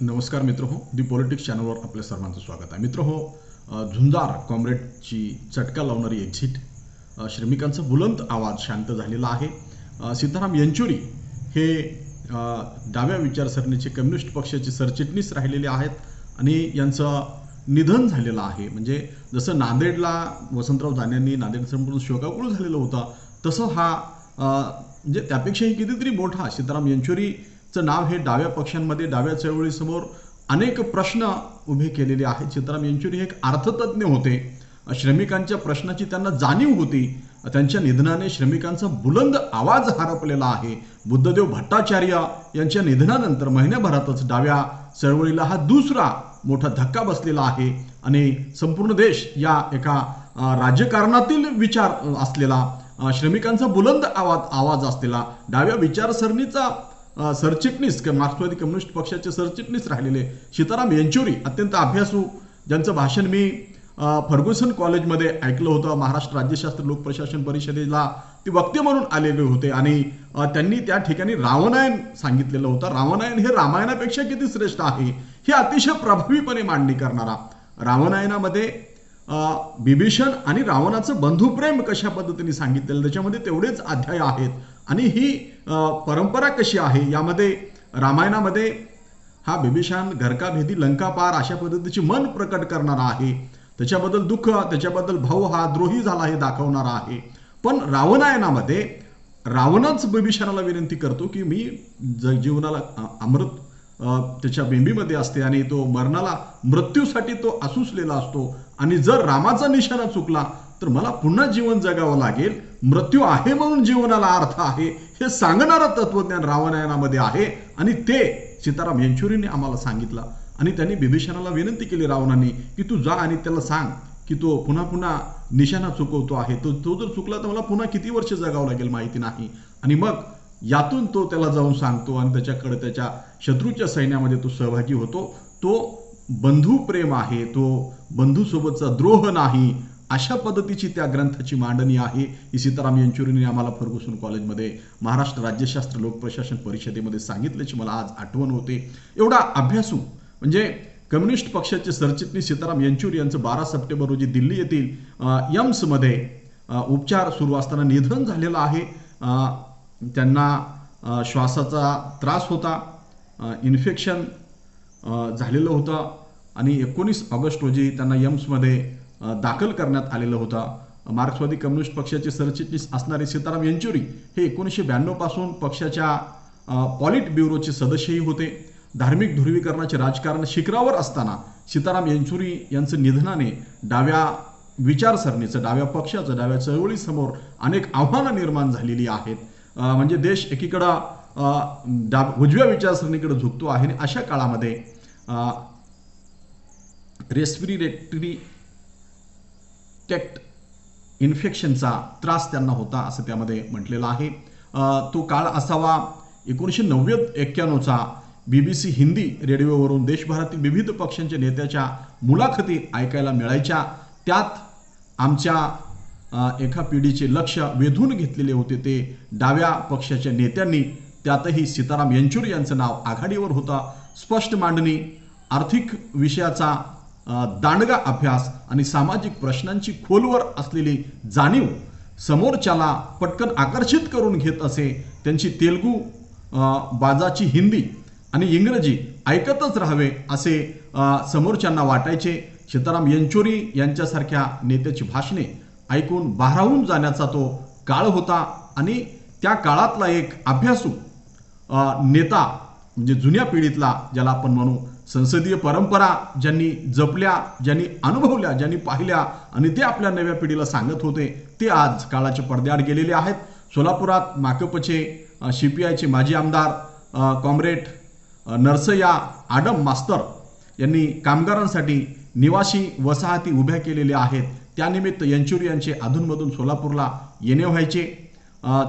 नमस्कार मित्र हो दी पॉलिटिक्स चॅनलवर आपल्या सर्वांचं स्वागत आहे. मित्र हो झुंजार कॉम्रेडची चटका लावणारी एक्झिट श्रमिकांचं श्रमिकांचा बुलंद आवाज शांत झालेला आहे. सीताराम येंचुरी हे डाव्या विचारसरणीचे कम्युनिस्ट पक्षाचे सरचिटणीस राहिलेले आहेत आणि यांचं निधन झालेलं आहे. म्हणजे जसं नांदेडला वसंतराव जाण्यांनी नांदेड संपूर्ण शोकाकुळ झालेलं होतं तसं हा म्हणजे त्यापेक्षाही कितीतरी मोठा सीताराम चं नाव हे डाव्या पक्षांमध्ये डाव्या चळवळीसमोर अनेक प्रश्न उभे केलेले आहेत. सीताराम येंचुरी हे एक अर्थतज्ञ होते. श्रमिकांच्या प्रश्नाची त्यांना जाणीव होती. त्यांच्या निधनाने श्रमिकांचा बुलंद आवाज हरपलेला आहे. बुद्धदेव भट्टाचार्य यांच्या निधनानंतर महिन्याभरातच डाव्या चळवळीला हा दुसरा मोठा धक्का बसलेला आहे आणि संपूर्ण देश या एका राजकारणातील विचार असलेला श्रमिकांचा बुलंद आवाज आवाज असलेला डाव्या विचारसरणीचा सरचिटणीस किंवा मार्क्सवादी कम्युनिस्ट पक्षाचे सरचिटणीस राहिलेले सीताराम येंचुरी अत्यंत अभ्यासू ज्यांचं भाषण मी फर्ग्युसन कॉलेजमध्ये ऐकलं होतं महाराष्ट्र राज्यशास्त्र लोकप्रशासन परिषदेला ते वक्ते म्हणून आलेले होते. आणि त्यांनी त्या ठिकाणी रावणायन सांगितलेलं होतं. रावणायन हे रामायणापेक्षा किती श्रेष्ठ आहे? हे अतिशय प्रभावीपणे मांडणी करणारा रावणायनामध्ये बिभीषण आणि रावणाचं बंधुप्रेम कशा पद्धतीने सांगितलेलं त्याच्यामध्ये तेवढेच अध्याय आहेत. आणि ही परंपरा कशी आहे? यामध्ये रामायणामध्ये हा बिभीषण घरका भेदी लंका पार अशा पद्धतीची मन प्रकट करणारा आहे. त्याच्याबद्दल दुःख त्याच्याबद्दल भाऊ हा द्रोही झाला हे दाखवणारा आहे. पण रावणायनामध्ये रावणच बिभीषणाला विनंती करतो की मी ज जीवनाला अमृत त्याच्या बिंबीमध्ये असते आणि तो मरणाला मृत्यूसाठी तो असूसलेला असतो. आणि जर रामाचा निशाणा चुकला तर मला पुन्हा जीवन जगावं लागेल. मृत्यू आहे म्हणून जीवनाला अर्थ आहे हे सांगणारं तत्वज्ञान रावणायनामध्ये आहे. आणि ते सीताराम येंचुरीने आम्हाला सांगितलं. आणि त्यांनी बिभीषणाला विनंती केली रावणाने की तू जा आणि त्याला सांग की तो पुन्हा पुन्हा निशाणा चुकवतो आहे. तो तो जर चुकला तर मला पुन्हा किती वर्ष जगावं लागेल माहिती नाही. आणि मग यातून तो त्याला जाऊन सांगतो आणि त्याच्याकडे त्याच्या शत्रूच्या सैन्यामध्ये तो सहभागी होतो. तो बंधू प्रेम आहे. तो बंधूसोबतचा द्रोह नाही. अशा पद्धतीची त्या ग्रंथाची मांडणी आहे. ही सीताराम येंचुरीने आम्हाला फर्गुसन कॉलेजमध्ये महाराष्ट्र राज्यशास्त्र लोकप्रशासन परिषदेमध्ये सांगितल्याची मला आज आठवण होते. एवढा अभ्यासू म्हणजे कम्युनिस्ट पक्षाचे सरचिटणीस सीताराम येंचुरी यांचं बारा सप्टेंबर रोजी दिल्ली येथील यम्समध्ये उपचार सुरू असताना निधन झालेलं आहे. त्यांना श्वासाचा त्रास होता इन्फेक्शन झालेलं होतं. आणि एकोणीस ऑगस्ट रोजी त्यांना यम्समध्ये दाखल करण्यात आलेला होता. मार्क्सवादी कम्युनिस्ट पक्षाचे सरचिटणीस असणारे सीताराम येंचुरी हे एकोणीसशे ब्याण्णवपासून पक्षाच्या पॉलिट ब्युरोचे सदस्यही होते. धार्मिक ध्रुवीकरणाचे राजकारण शिखरावर असताना सीताराम येंचुरी यांचं निधनाने डाव्या विचारसरणीचं डाव्या पक्षाचं डाव्या चळवळीसमोर अनेक आव्हानं निर्माण झालेली आहेत. म्हणजे देश एकीकडं डा उजव्या विचारसरणीकडे झुकतो आहे आणि अशा काळामध्ये रेस्पिरेटरी टेक्ट इन्फेक्शनचा त्रास त्यांना होता असं त्यामध्ये म्हटलेलं आहे. तो काळ असावा. एकोणीसशे नव्वद एक्क्याण्णवचा बी बी सी हिंदी रेडिओवरून देशभरातील विविध पक्षांच्या नेत्याच्या मुलाखती ऐकायला मिळायच्या. त्यात आमच्या एका पिढीचे लक्ष वेधून घेतलेले होते ते डाव्या पक्षाच्या नेत्यांनी. त्यातही सीताराम येंचुरी यांचं नाव आघाडीवर होता. स्पष्ट मांडणी आर्थिक विषयाचा दांडगा अभ्यास आणि सामाजिक प्रश्नांची खोलवर असलेली जाणीव समोरच्याला पटकन आकर्षित करून घेत असे त्यांची तेलगू बाजाची हिंदी आणि इंग्रजी ऐकतच राहावे असे समोरच्यांना वाटायचे. सीताराम येंचुरी यांच्यासारख्या नेत्याची भाषणे ऐकून भारावून जाण्याचा तो काळ होता आणि त्या काळातला एक अभ्यासू नेता म्हणजे जुन्या पिढीतला ज्याला आपण म्हणू संसदीय परंपरा ज्यांनी जपल्या ज्यांनी अनुभवल्या ज्यांनी पाहिल्या आणि ते आपल्या नव्या पिढीला सांगत होते ते आज काळाच्या पडद्याआड गेलेले आहेत. सोलापुरात माकपचे सी पी आयचे माजी आमदार कॉम्रेड नरसया आडम मास्तर यांनी कामगारांसाठी निवासी वसाहती उभ्या केलेल्या आहेत. त्यानिमित्त येंचुरी यांचे अधूनमधून सोलापूरला येणे व्हायचे.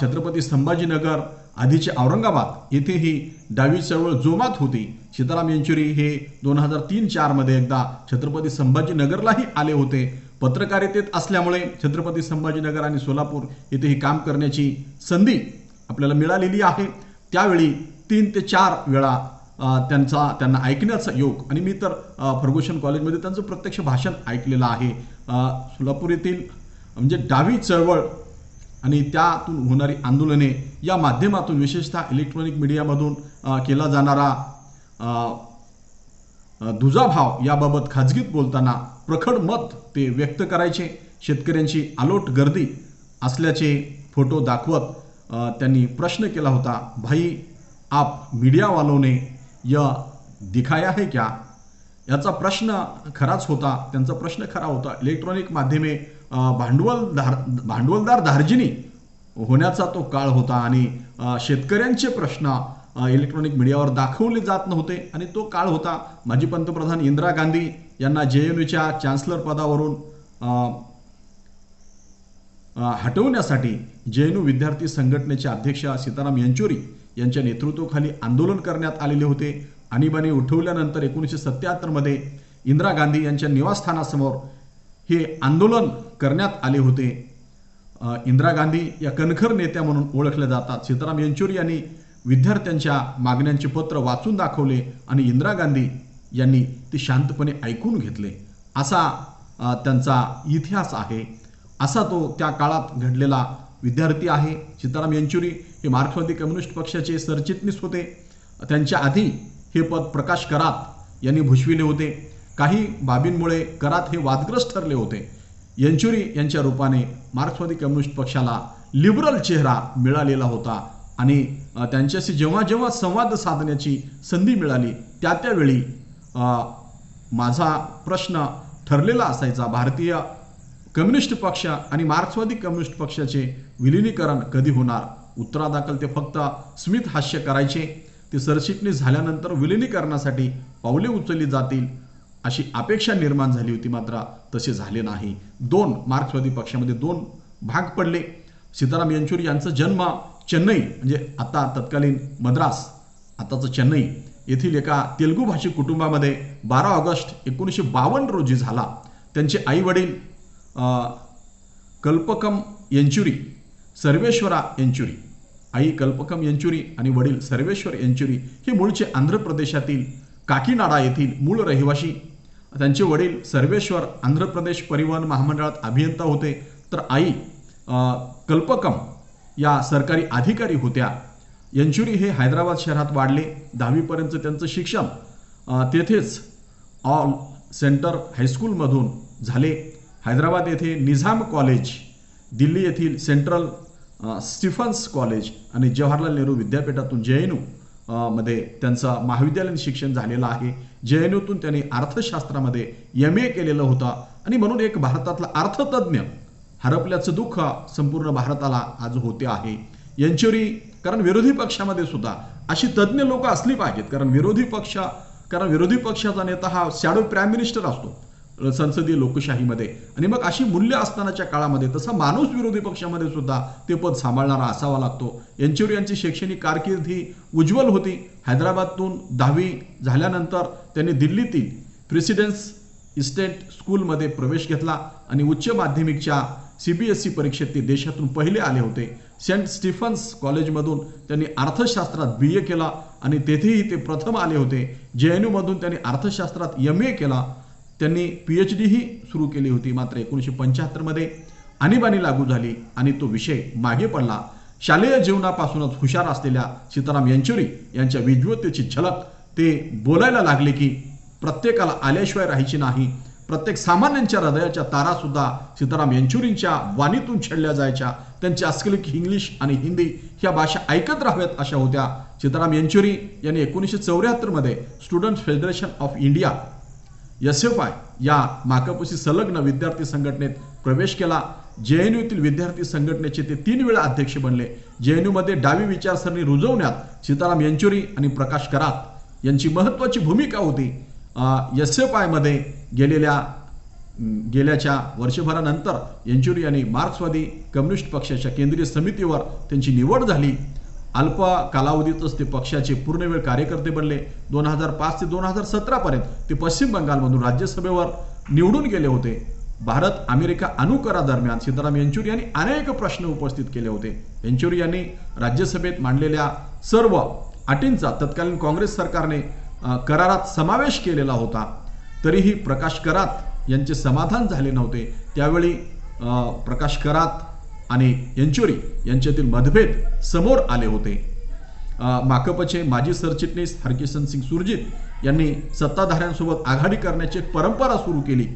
छत्रपती संभाजीनगर आधीचे औरंगाबाद येथेही डावी चळवळ जोमात होती. सीताराम येंचुरी हे दोन हजार तीन चारमध्ये एकदा छत्रपती संभाजीनगरलाही आले होते. पत्रकारितेत असल्यामुळे छत्रपती संभाजीनगर आणि सोलापूर येथेही काम करण्याची संधी आपल्याला मिळालेली आहे. त्यावेळी तीन ते चार वेळा त्यांचा त्यांना ऐकण्याचा योग आणि मी तर अ, कॉलेजमध्ये त्यांचं प्रत्यक्ष भाषण ऐकलेलं आहे. सोलापूर येथील म्हणजे डावी चळवळ आणि त्यातून होणारी आंदोलने या माध्यमातून विशेषतः इलेक्ट्रॉनिक मीडियामधून केला जाणारा दुजाभाव याबाबत खाजगीत बोलताना प्रखड मत ते व्यक्त करायचे. शेतकऱ्यांची आलोट गर्दी असल्याचे फोटो दाखवत त्यांनी प्रश्न केला होता भाई आप मीडियावालोने ने यह दिखाया है क्या? याचा प्रश्न खराच होता. त्यांचा प्रश्न खरा होता. इलेक्ट्रॉनिक माध्यमे भांडवलदार भांडवलदार धार्जिनी होण्याचा तो काळ होता आणि शेतकऱ्यांचे प्रश्न इलेक्ट्रॉनिक मीडियावर दाखवले जात नव्हते. आणि तो काळ होता माजी पंतप्रधान इंदिरा गांधी यांना जे एन यूच्या चान्सलर पदावरून हटवण्यासाठी जे एन यू विद्यार्थी संघटनेचे अध्यक्ष सीताराम येंचुरी यांच्या नेतृत्वाखाली आंदोलन करण्यात आलेले होते. आणीबाणी उठवल्यानंतर एकोणीसशे सत्याहत्तरमध्ये इंदिरा गांधी यांच्या निवासस्थानासमोर हे आंदोलन करण्यात आले होते. इंदिरा गांधी या कणखर नेत्या म्हणून ओळखल्या जातात. सीताराम येंचुरी यांनी विद्यार्थ्यांच्या मागण्यांचे पत्र वाचून दाखवले आणि इंदिरा गांधी यांनी ते शांतपणे ऐकून घेतले. असा त्यांचा इतिहास आहे. असा तो त्या काळात घडलेला विद्यार्थी आहे. सीताराम येंचुरी हे मार्क्सवादी कम्युनिस्ट पक्षाचे सरचिटणीस होते. त्यांच्या आधी हे पद प्रकाश करात यांनी भूषविले होते. काही बाबींमुळे करात हे वादग्रस्त ठरले होते. येंचुरी यांच्या रूपाने मार्क्सवादी कम्युनिस्ट पक्षाला लिबरल चेहरा मिळालेला होता. आणि त्यांच्याशी जेव्हा जेव्हा संवाद साधण्याची संधी मिळाली त्या त्यावेळी माझा प्रश्न ठरलेला असायचा. भारतीय कम्युनिस्ट पक्ष आणि मार्क्सवादी कम्युनिस्ट पक्षाचे विलिनीकरण कधी होणार? उत्तरादाखल ते फक्त स्मित हास्य करायचे. ते सरचिटणीस झाल्यानंतर विलिनीकरणासाठी पावले उचलली जातील. अशी अपेक्षा निर्माण झाली होती मात्र तसे झाले नाही. दोन मार्क्सवादी पक्षामध्ये दोन भाग पडले. सीताराम येंचुरी यांचा जन्म चेन्नई म्हणजे आता तत्कालीन मद्रास आताचं चेन्नई येथील एका तेलुगू भाषिक कुटुंबामध्ये बारा ऑगस्ट एकोणीसशे बावन्न रोजी झाला. त्यांचे आई वडील कल्पकम येंचुरी सर्वेश्वरा येंचुरी आई कल्पकम येंचुरी आणि वडील सर्वेश्वर येंचुरी हे मूळचे आंध्र प्रदेशातील काकीनाडा येथील मूळ रहिवासी त्यांचे वडील सर्वेश्वर आंध्र प्रदेश परिवहन महामंडळात अभियंता होते. तर आई कल्पकम या सरकारी अधिकारी होत्या. यंचुरी हे हैदराबाद शहरात वाढले. दहावीपर्यंत त्यांचं शिक्षण तेथेच ऑल सेंटर हायस्कूलमधून झाले. हैदराबाद येथे निझाम कॉलेज दिल्ली येथील सेंट्रल स्टीफन्स कॉलेज आणि जवाहरलाल नेहरू विद्यापीठातून जे एन मध्ये त्यांचं महाविद्यालयीन शिक्षण झालेलं आहे. जे एन यूतून त्यांनी अर्थशास्त्रामध्ये एम ए केलेलं होतं. आणि म्हणून एक भारतातला अर्थतज्ञ हरपल्याचं दुःख संपूर्ण भारताला आज होते आहे. यांच्यावरी कारण विरोधी पक्षामध्ये सुद्धा अशी तज्ज्ञ लोक असली पाहिजेत. कारण विरोधी पक्ष कारण विरोधी पक्षाचा नेता हा शॅडो प्राईम मिनिस्टर असतो. संसदीय लोकशाहीमध्ये. आणि मग अशी मूल्य असतानाच्या काळामध्ये तसा माणूस विरोधी पक्षामध्ये सुद्धा ते पद सांभाळणारा असावा लागतो. यांच्यावर यांची शैक्षणिक कारकीर्द ही उज्ज्वल होती. हैदराबादतून दहावी झाल्यानंतर त्यांनी दिल्लीतील प्रेसिडेन्स इस्टेट स्कूलमध्ये प्रवेश घेतला आणि उच्च माध्यमिकच्या सी बी एस ई परीक्षेत ते देशातून पहिले आले होते. सेंट स्टीफन्स कॉलेजमधून त्यांनी अर्थशास्त्रात बी ए केला आणि तेथेही ते प्रथम आले होते. जे एन यूमधून त्यांनी अर्थशास्त्रात एम ए केला. त्यांनी पी एच डीही सुरू केली होती मात्र एकोणीसशे पंच्याहत्तरमध्ये आणीबाणी लागू झाली आणि तो विषय मागे पडला. शालेय जीवनापासूनच हुशार असलेल्या सीताराम येंचुरी यांच्या विद्वत्तेची झलक ते बोलायला लागले की प्रत्येकाला आल्याशिवाय राहायची नाही. प्रत्येक सामान्यांच्या हृदयाच्या तारासुद्धा सीताराम येंचुरींच्या वाणीतून छेडल्या जायच्या. त्यांची अस्खलित इंग्लिश आणि हिंदी ह्या भाषा ऐकत राहाव्यात अशा होत्या. सीताराम येंचुरी यांनी एकोणीसशे चौऱ्याहत्तरमध्ये Student Federation of India S F I या माकापशी संलग्न विद्यार्थी संघटनेत प्रवेश केला. जे एन यूतील विद्यार्थी संघटनेचे ते तीन वेळा अध्यक्ष बनले. जे एन यूमध्ये डावी विचारसरणी रुजवण्यात सीताराम येंचुरी आणि प्रकाश करात यांची महत्त्वाची भूमिका होती. एस एफ आयमध्ये गेलेल्या गेल्याच्या वर्षभरानंतर येंचुरी यांनी मार्क्सवादी कम्युनिस्ट पक्षाच्या केंद्रीय समितीवर त्यांची निवड झाली. अल्प कालावधीतच ते पक्षाचे पूर्णवेळ कार्यकर्ते बनले. दोन हजार पाच ते दोन हजार सतरापर्यंत ते पश्चिम बंगालमधून राज्यसभेवर निवडून गेले होते. भारत अमेरिका अनुकरादरम्यान सीताराम येंचुरी यांनी अनेक प्रश्न उपस्थित केले होते. येंचुरी यांनी राज्यसभेत मांडलेल्या सर्व अटींचा तत्कालीन काँग्रेस सरकारने करारात समावेश केलेला होता. तरीही प्रकाश करात यांचे समाधान झाले नव्हते. त्यावेळी प्रकाश करात आणि येंचुरी यांच्यातील मतभेद समोर आले होते. माकपचे माजी सरचिटणीस हरकिशन सिंग सुरजित यांनी सत्ताधाऱ्यांसोबत आघाडी करण्याची एक परंपरा सुरू केली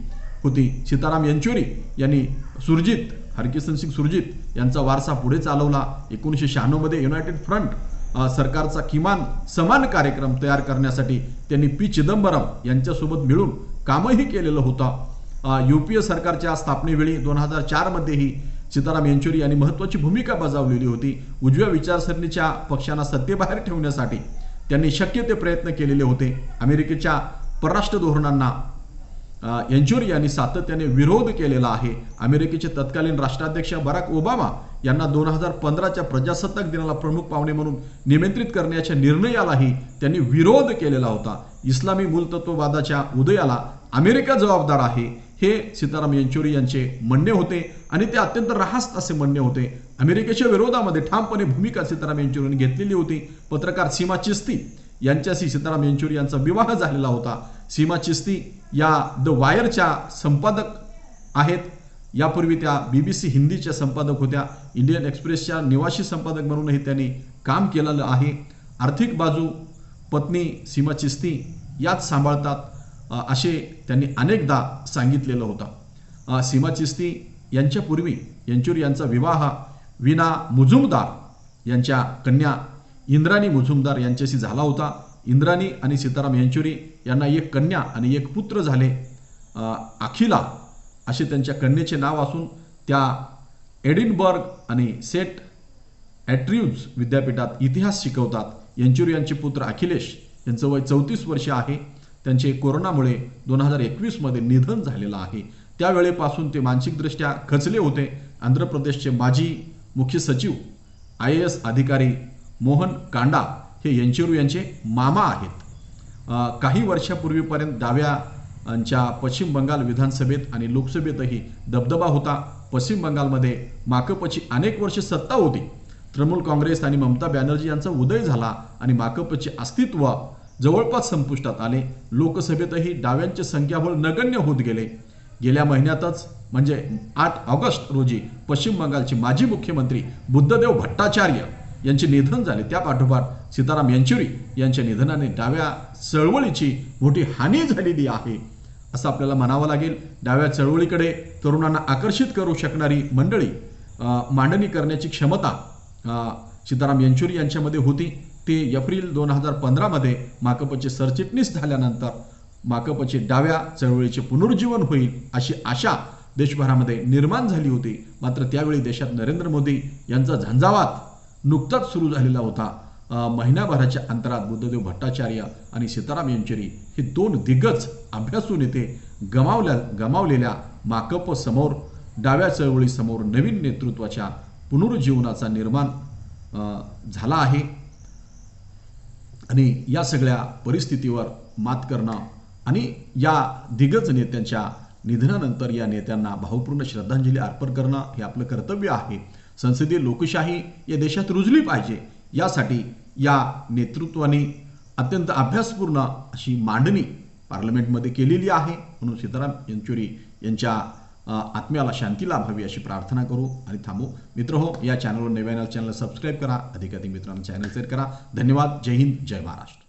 होती. सीताराम येंचुरी यांनी सुरजित हरकिशन सिंग सुरजित यांचा वारसा पुढे चालवला. एकोणीसशे शहाण्णवमध्ये युनायटेड फ्रंट सरकारचा किमान समान कार्यक्रम तयार करण्यासाठी त्यांनी पी. चिदंबरम यांच्यासोबत मिळून कामही केलेलं होतं. यू. पी. ए. सरकारच्या स्थापनेवेळी दोन हजार चारमध्येही सीताराम येंचुरी यांनी महत्त्वाची भूमिका बजावलेली होती उजव्या विचारसरणीच्या पक्षांना सत्तेबाहेर ठेवण्यासाठी. त्यांनी शक्य ते प्रयत्न केलेले होते. अमेरिकेच्या परराष्ट्र धोरणांना येंचुरी यांनी सातत्याने विरोध केलेला आहे. अमेरिकेचे तत्कालीन राष्ट्राध्यक्ष बराक ओबामा यांना दोन हजार पंधराच्या प्रजासत्ताक दिनाला प्रमुख पाहुणे म्हणून निमंत्रित करण्याच्या निर्णयालाही त्यांनी विरोध केलेला होता. इस्लामी मूलतत्ववादाच्या उदयाला अमेरिका जबाबदार आहे. हे सीताराम येंचुरी यांचे म्हणणे होते आणि ते अत्यंत रहास्त असे म्हणणे होते. अमेरिकेच्या विरोधामध्ये ठामपणे भूमिका सीताराम येंचुरीने घेतलेली होती. पत्रकार सीमा चिस्ती यांच्याशी सीताराम येंचुरी यांचा विवाह झालेला होता. सीमा चिस्ती या द वायरच्या संपादक आहेत. यापूर्वी त्या बी बी सी हिंदीच्या संपादक होत्या. इंडियन एक्सप्रेसच्या निवासी संपादक म्हणूनही त्यांनी काम केलेलं आहे. आर्थिक बाजू पत्नी सीमा चिस्ती याच सांभाळतात. असे त्यांनी अनेकदा सांगितलेलं होतं. सीमा चिस्ती यांच्यापूर्वी येंचुरी यांचा विवाह विना मुजुमदार यांच्या कन्या इंद्राणी मुजुमदार यांच्याशी झाला होता. इंद्राणी आणि सीताराम येंचुरी यांना एक कन्या आणि एक पुत्र झाले. अखिला असे त्यांच्या कन्येचे नाव असून त्या एडिनबर्ग आणि सेट ॲट्रिव्ज विद्यापीठात इतिहास शिकवतात. येंचुरी यांचे पुत्र अखिलेश यांचं वय चौतीस वर्ष आहे. त्यांचे कोरोनामुळे दोन हजार एकवीसमध्ये निधन झालेलं आहे. त्यावेळेपासून ते मानसिकदृष्ट्या खचले होते. आंध्र प्रदेशचे माजी मुख्य सचिव आय ए एस अधिकारी मोहन कांडा हे यांचेरू यांचे मामा आहेत. काही वर्षापूर्वीपर्यंत डाव्यांच्या पश्चिम बंगाल विधानसभेत आणि लोकसभेतही दबदबा होता. पश्चिम बंगालमध्ये माकपची अनेक वर्षे सत्ता होती. तृणमूल काँग्रेस आणि ममता बॅनर्जी यांचा उदय झाला आणि माकपचे अस्तित्व जवळपास संपुष्टात आले. लोकसभेतही डाव्यांचे संख्याबळ नगण्य होत गेले. गेल्या महिन्यातच म्हणजे आठ ऑगस्ट रोजी पश्चिम बंगालचे माजी मुख्यमंत्री बुद्धदेव भट्टाचार्य यांचे निधन झाले. त्या पाठोपाठ सीताराम येंचुरी यांच्या निधनाने डाव्या चळवळीची मोठी हानी झालेली आहे असं आपल्याला म्हणावं लागेल. डाव्या चळवळीकडे तरुणांना आकर्षित करू शकणारी मंडळी मांडणी करण्याची क्षमता सीताराम येंचुरी यांच्यामध्ये होती. ते एप्रिल दोन हजार पंधरामध्ये माकपचे सरचिटणीस झाल्यानंतर माकपचे डाव्या चळवळीचे पुनरुज्जीवन होईल अशी आशा देशभरामध्ये निर्माण झाली होती. मात्र त्यावेळी देशात नरेंद्र मोदी यांचा झंझावात नुकताच सुरू झालेला होता. महिनाभराच्या महिन्याभराच्या अंतरात बुद्धदेव भट्टाचार्य आणि सीताराम येंचुरी हे दोन दिग्गज अभ्यासू नेते गमावल्या गमावलेल्या माकप समोर डाव्या चळवळीसमोर नवीन नेतृत्वाच्या पुनरुज्जीवनाचा निर्माण झाला आहे. आणि या सगळ्या परिस्थितीवर मात करणं आणि या दिग्गज नेत्यांच्या निधनानंतर या नेत्यांना भावपूर्ण श्रद्धांजली अर्पण करणं हे आपलं कर्तव्य आहे. संसदीय लोकशाही या देशात रुजली पाहिजे यासाठी या नेतृत्वाने अत्यंत अभ्यासपूर्ण अशी मांडणी पार्लमेंटमध्ये केलेली आहे. म्हणून सीताराम येंचुरी यांच्या आत्म्याला शांती लाभावी अशी प्रार्थना करू. आणि थांबू. मित्र हो या चॅनलवर नव्यानं चॅनल सबस्क्राईब करा. अधिकाधिक मित्रांना चॅनल शेअर करा. धन्यवाद. जय हिंद. जय महाराष्ट्र.